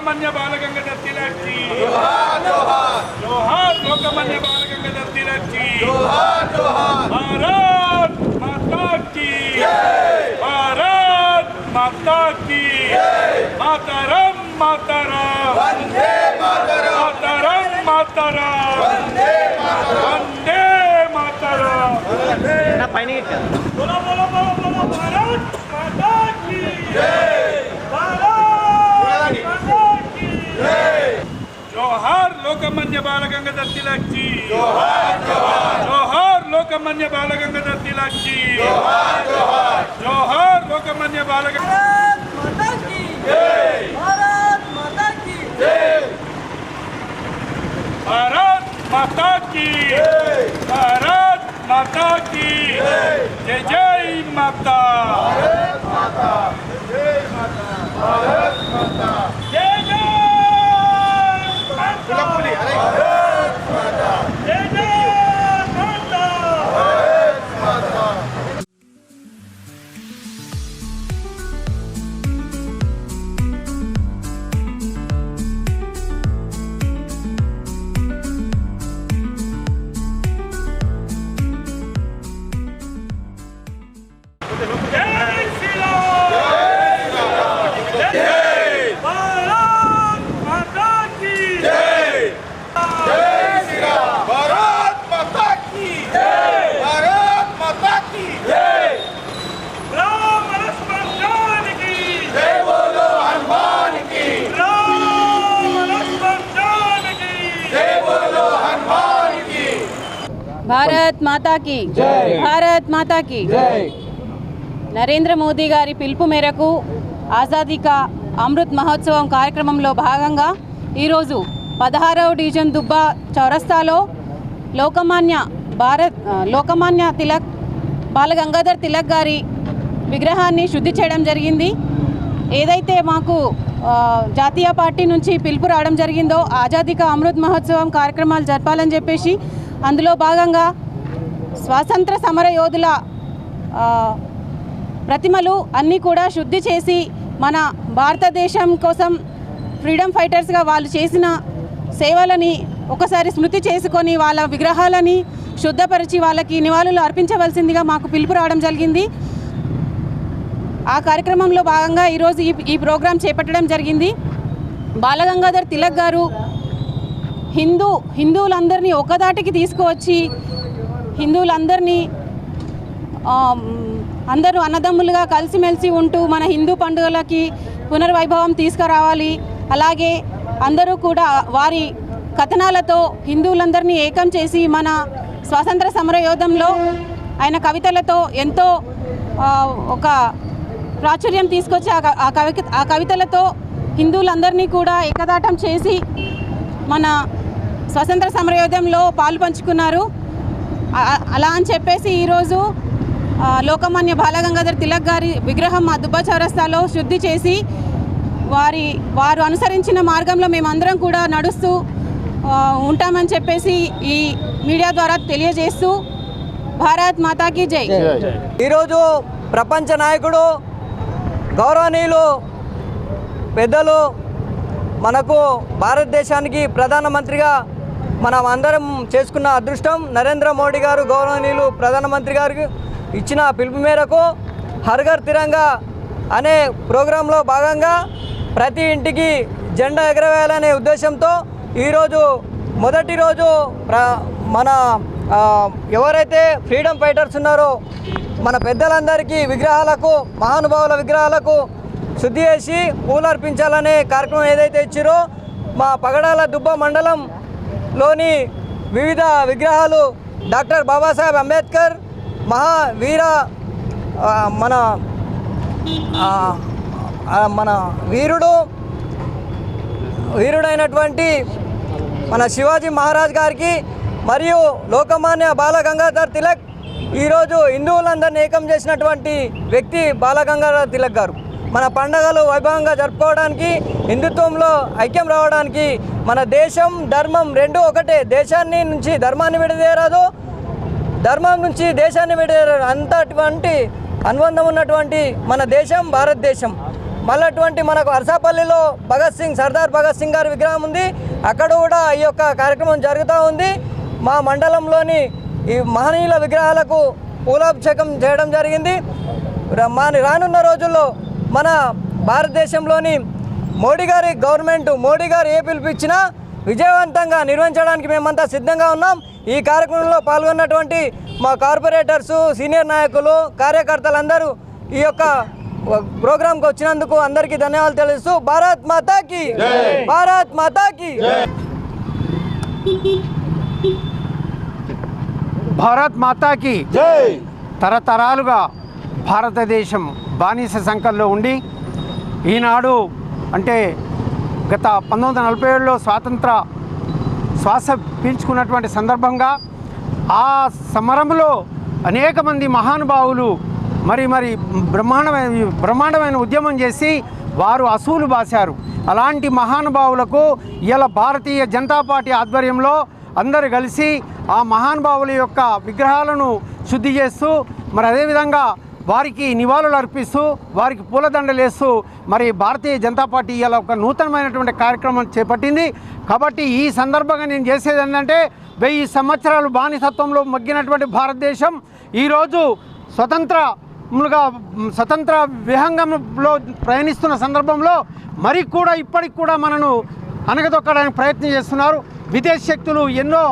लोकमान्य बाल गंगाधर तिलक की जोहार लोकमान्य बाल गंगाधर तिलक की भारत माता की भारत माता की मातरम मातरम. मातरम. मातरम वंदे मातरम. बोलो बोलो बोलो बोलो भारत माता की लोकमान्य बाल गंगाधर तिलक जी जोहार जोहार जोहार लोकमान्य बाल गंगाधर तिलक जी जोहार जोहार जोहार लोकमान्य बाल भारत माता की भारत माता की जय। भारत माता। भारत माता जय जय माता। जय تقبلي عليك. భారత్ మాతాకి. భారత్ మాతాకి. నరేంద్ర మోదీ గారి పిలుపు మేరకు ఆజాదీ కా అమృత్ మహోత్సవం కార్యక్రమంలో భాగంగా ఈరోజు పదహారవ డివిజన్ దుబ్బా చౌరస్తాలో లోకమాన్య భారత్ లోకమాన్య తిలక్ బాల గంగాధర్ తిలక్ గారి విగ్రహాన్ని శుద్ధి చేయడం జరిగింది. ఏదైతే మాకు జాతీయ పార్టీ నుంచి పిలుపు రావడం జరిగిందో ఆజాదీ కా అమృత్ మహోత్సవం కార్యక్రమాలు జరపాలని చెప్పేసి అందులో భాగంగా స్వాతంత్ర సమర యోధుల ప్రతిమలు అన్నీ కూడా శుద్ధి చేసి మన భారతదేశం కోసం ఫ్రీడమ్ ఫైటర్స్గా వాళ్ళు చేసిన సేవలని ఒకసారి స్మృతి చేసుకొని వాళ్ళ విగ్రహాలని శుద్ధపరిచి వాళ్ళకి నివాళులు అర్పించవలసిందిగా మాకు పిలుపు రావడం జరిగింది. ఆ కార్యక్రమంలో భాగంగా ఈరోజు ఈ ఈ ప్రోగ్రాం చేపట్టడం జరిగింది. బాలగంగాధర్ తిలక్ గారు హిందూ హిందువులందరినీ ఒకదాటికి తీసుకువచ్చి హిందువులందరినీ అందరూ అన్నదమ్ములుగా కలిసిమెలిసి ఉంటూ మన హిందూ పండుగలకి పునర్వైభవం తీసుకురావాలి. అలాగే అందరూ కూడా వారి కథనాలతో హిందువులందరినీ ఏకం చేసి మన స్వాతంత్ర సమరయోధంలో ఆయన కవితలతో ఎంతో ఒక ప్రాచుర్యం తీసుకొచ్చి ఆ ఆ కవి ఆ కవితలతో హిందువులందరినీ కూడా ఏకదాటం చేసి మన స్వతంత్ర సమరయోధంలో పాలు పంచుకున్నారు. అలా అని చెప్పేసి ఈరోజు లోకమాన్య బాలగంగాధర్ తిలక్ గారి విగ్రహం మా దుబ్బా చౌరస్తాలో శుద్ధి చేసి వారి వారు అనుసరించిన మార్గంలో మేమందరం కూడా నడుస్తూ ఉంటామని చెప్పేసి ఈ మీడియా ద్వారా తెలియజేస్తూ భారత్ మాతాకి జై. ఈరోజు ప్రపంచ నాయకుడు గౌరవనీయులు పెద్దలు మనకు భారతదేశానికి ప్రధానమంత్రిగా మనం అందరం చేసుకున్న అదృష్టం నరేంద్ర మోడీ గారు గౌరవనీయులు ప్రధానమంత్రి గారికి ఇచ్చిన పిలుపు మేరకు హర్ఘర్ తిరంగా అనే ప్రోగ్రాంలో భాగంగా ప్రతి ఇంటికి జెండా ఎగరవేయాలనే ఉద్దేశంతో ఈరోజు మొదటి రోజు ప్ర మన ఎవరైతే ఫ్రీడమ్ ఫైటర్స్ ఉన్నారో మన పెద్దలందరికీ విగ్రహాలకు మహానుభావుల విగ్రహాలకు శుద్ధి చేసి పూలర్పించాలనే కార్యక్రమం ఏదైతే ఇచ్చారో మా పగడాల దుబ్బ మండలం లోని వివిధ విగ్రహాలు డాక్టర్ బాబాసాహెబ్ అంబేద్కర్ మహావీర మన మన వీరుడు వీరుడైనటువంటి మన శివాజీ మహారాజ్ గారికి మరియు లోకమాన్య బాల గంగాధర్ తిలక్ ఈరోజు హిందువులందరినీ ఏకం చేసినటువంటి వ్యక్తి బాలగంగాధర్ తిలక్ గారు. మన పండగలు వైభవంగా జరుపుకోవడానికి హిందుత్వంలో ఐక్యం రావడానికి మన దేశం ధర్మం రెండు ఒకటే. దేశాన్ని నుంచి ధర్మాన్ని విడదీయరాదు ధర్మం నుంచి దేశాన్ని విడదీయరాదు అంతటువంటి అనుబంధం ఉన్నటువంటి మన దేశం భారతదేశం. మళ్ళీ అటువంటి మనకు అరసాపల్లిలో భగత్ సింగ్ సర్దార్ భగత్ సింగ్ గారి విగ్రహం ఉంది. అక్కడ కూడా ఈ యొక్క కార్యక్రమం జరుగుతూ ఉంది. మా మండలంలోని ఈ మహనీయుల విగ్రహాలకు పూలాభిషేకం చేయడం జరిగింది. మా రానున్న రోజుల్లో మన భారతదేశంలోని మోడీ గారి గవర్నమెంట్ మోడీ గారు ఏ పిలుపు ఇచ్చినా విజయవంతంగా నిర్వహించడానికి మేమంతా సిద్ధంగా ఉన్నాం. ఈ కార్యక్రమంలో పాల్గొన్నటువంటి మా కార్పొరేటర్సు సీనియర్ నాయకులు కార్యకర్తలందరూ ఈ యొక్క ప్రోగ్రాంకి వచ్చినందుకు అందరికీ ధన్యవాదాలు తెలుస్తూ భారత్ మాతాకి భారత్ మాతాకి. భారత్ మాతాకి జై. తరతరాలుగా భారతదేశం బానిస సంఖ్యలో ఉండి ఈనాడు అంటే గత పంతొమ్మిది వందల నలభై ఏడులో స్వాతంత్ర శ్వాస పీల్చుకున్నటువంటి సందర్భంగా ఆ సమరంలో అనేక మంది మహానుభావులు మరి మరి బ్రహ్మాండమైన బ్రహ్మాండమైన ఉద్యమం చేసి వారు అసూలు బాశారు. అలాంటి మహానుభావులకు ఇలా భారతీయ జనతా పార్టీ ఆధ్వర్యంలో అందరు కలిసి ఆ మహానుభావుల యొక్క విగ్రహాలను శుద్ధి చేస్తూ మరి అదేవిధంగా వారికి నివాళులు అర్పిస్తూ వారికి పూలదండలు వేస్తూ మరి భారతీయ జనతా పార్టీ ఇలా ఒక నూతనమైనటువంటి కార్యక్రమం చేపట్టింది. కాబట్టి ఈ సందర్భంగా నేను చేసేది ఏంటంటే వెయ్యి సంవత్సరాలు బానిసత్వంలో మగ్గినటువంటి భారతదేశం ఈరోజు స్వతంత్రములుగా స్వతంత్ర విహంగంలో ప్రయాణిస్తున్న సందర్భంలో మరి కూడా ఇప్పటికి కూడా మనను అనగదొక్కడానికి ప్రయత్నం చేస్తున్నారు. విదేశ శక్తులు ఎన్నో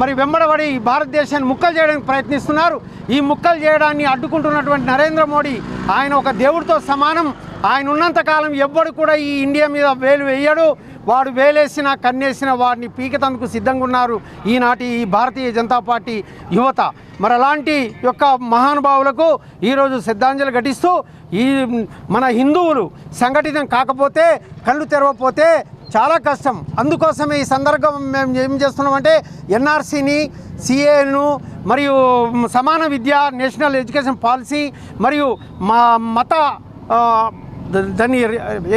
మరి వెంబడబడి భారతదేశాన్ని ముక్కలు చేయడానికి ప్రయత్నిస్తున్నారు. ఈ ముక్కలు చేయడాన్ని అడ్డుకుంటున్నటువంటి నరేంద్ర మోడీ ఆయన ఒక దేవుడితో సమానం. ఆయన ఉన్నంత కాలం ఎవ్వడు కూడా ఈ ఇండియా మీద వేలు వేయడు. వాడు వేలేసిన కన్నేసిన వాడిని పీకతందుకు సిద్ధంగా ఉన్నారు ఈనాటి ఈ భారతీయ జనతా పార్టీ యువత. మరి అలాంటి యొక్క మహానుభావులకు ఈరోజు శ్రద్ధాంజలి ఘటిస్తూ ఈ మన హిందువులు సంఘటితం కాకపోతే కళ్ళు తెరవపోతే చాలా కష్టం. అందుకోసమే ఈ సందర్భం మేము ఏం చేస్తున్నామంటే ఎన్ఆర్సీని సిఏను మరియు సమాన విద్య నేషనల్ ఎడ్యుకేషన్ పాలసీ మరియు మా మత దాన్ని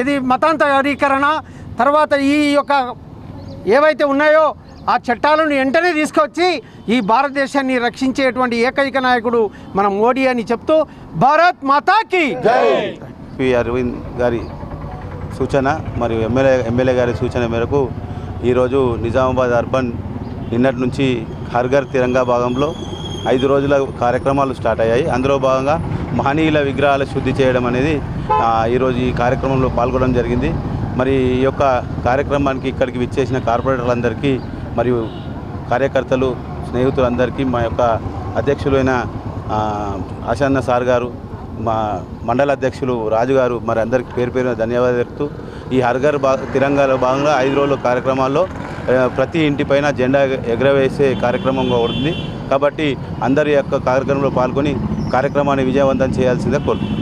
ఏది మతాంతరీకరణ తర్వాత ఈ యొక్క ఏవైతే ఉన్నాయో ఆ చట్టాలను వెంటనే తీసుకొచ్చి ఈ భారతదేశాన్ని రక్షించేటువంటి ఏకైక నాయకుడు మన మోడీ అని చెప్తూ భారత్ మాతాకి పి. అరవింద్ గారి సూచన మరియు ఎమ్మెల్యే ఎమ్మెల్యే గారి సూచన మేరకు ఈరోజు నిజామాబాద్ అర్బన్ నిన్నటి నుంచి హర్ఘర్ తిరంగా భాగంలో ఐదు రోజుల కార్యక్రమాలు స్టార్ట్ అయ్యాయి. అందులో భాగంగా మహనీయుల విగ్రహాల శుద్ధి చేయడం అనేది ఈరోజు ఈ కార్యక్రమంలో పాల్గొనడం జరిగింది. మరి ఈ యొక్క కార్యక్రమానికి ఇక్కడికి విచ్చేసిన కార్పొరేటర్లందరికీ మరియు కార్యకర్తలు స్నేహితులందరికీ మా యొక్క అధ్యక్షులైన ఆ, ఆశాన్న సార్ గారు మా మండల అధ్యక్షులు రాజు గారు మరి అందరికీ పేరు పేరున ధన్యవాదాలు తెలుపుతూ ఈ హర్ఘర్ బా తిరంగాలో భాగంగా ఐదు రోజుల కార్యక్రమాల్లో ప్రతి ప్రతి ఇంటిపైన జెండా ఎగరవేసే కార్యక్రమంగా ఉంటుంది కాబట్టి అందరి యొక్క కార్యక్రమంలో పాల్గొని కార్యక్రమాన్ని విజయవంతం చేయాల్సిందే కోరుతున్నాను